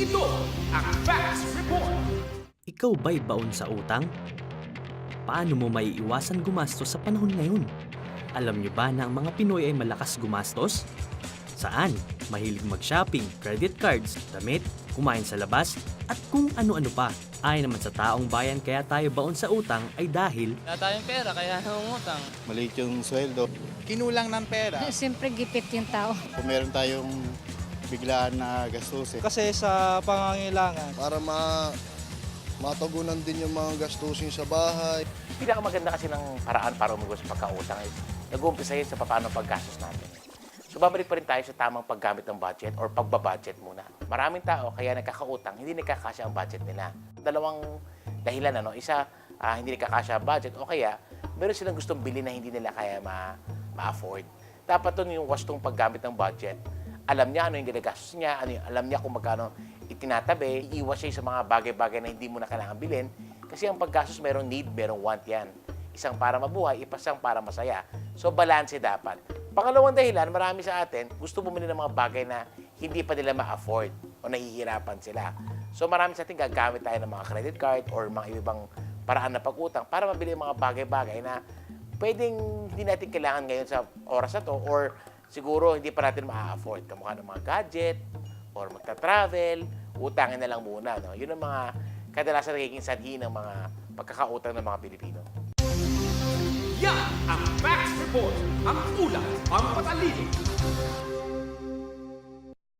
Ito ang Facts Report. Ikaw ba'y baon sa utang? Paano mo maiiwasan gumastos sa panahon ngayon? Alam nyo ba na ang mga Pinoy ay malakas gumastos? Saan? Mahilig mag-shopping, credit cards, damit, kumain sa labas, at kung ano-ano pa. Ay naman sa taong bayan kaya tayo baon sa utang ay dahil Wala tayong pera, kaya nangungutang. maliit yung sweldo. kinulang ng pera. Siyempre, gipit yung tao. Kung meron tayong biglaan na gastusin, Kasi sa pangangailangan, para ma matugunan din yung mga gastusin sa bahay. pinakamaganda kasi ng paraan para umugos sa pagkautang is nag-uumpisa yun sa paano paggastos natin. So babalik pa rin tayo sa tamang paggamit ng budget or pagbabudget muna. Maraming tao kaya nagkakautang, hindi nagkakasya ang budget nila. Dalawang dahilan ano, isa ah, hindi nagkakasya ang budget o kaya meron silang gustong bilhin na hindi nila kaya ma- ma-afford. Dapat doon yung wastong paggamit ng budget. Alam niya ano yung ginagastos niya, ano yung, alam niya kung magkano itinatabi, iiwas siya sa mga bagay-bagay na hindi mo na kailangan bilhin. Kasi ang paggastos merong need, merong want yan. Isang para mabuhay, ipasang para masaya. So, balanse dapat. Pangalawang dahilan, marami sa atin gusto bumili ng mga bagay na hindi pa nila ma-afford o nahihirapan sila. So, marami sa atin gagamit tayo ng mga credit card or mga ibang paraan na pag-utang para mabili mga bagay-bagay na pwedeng hindi natin kailangan ngayon sa oras na to or siguro hindi pa natin ma-afford. Kamukha ng mga gadget or magta-travel, utangin na lang muna. No? Yun ang mga kadalasan nagiging sanhi ng mga pagkakautang ng mga Pilipino. Yan ang Facts Report. Ang ulat, ang patalino.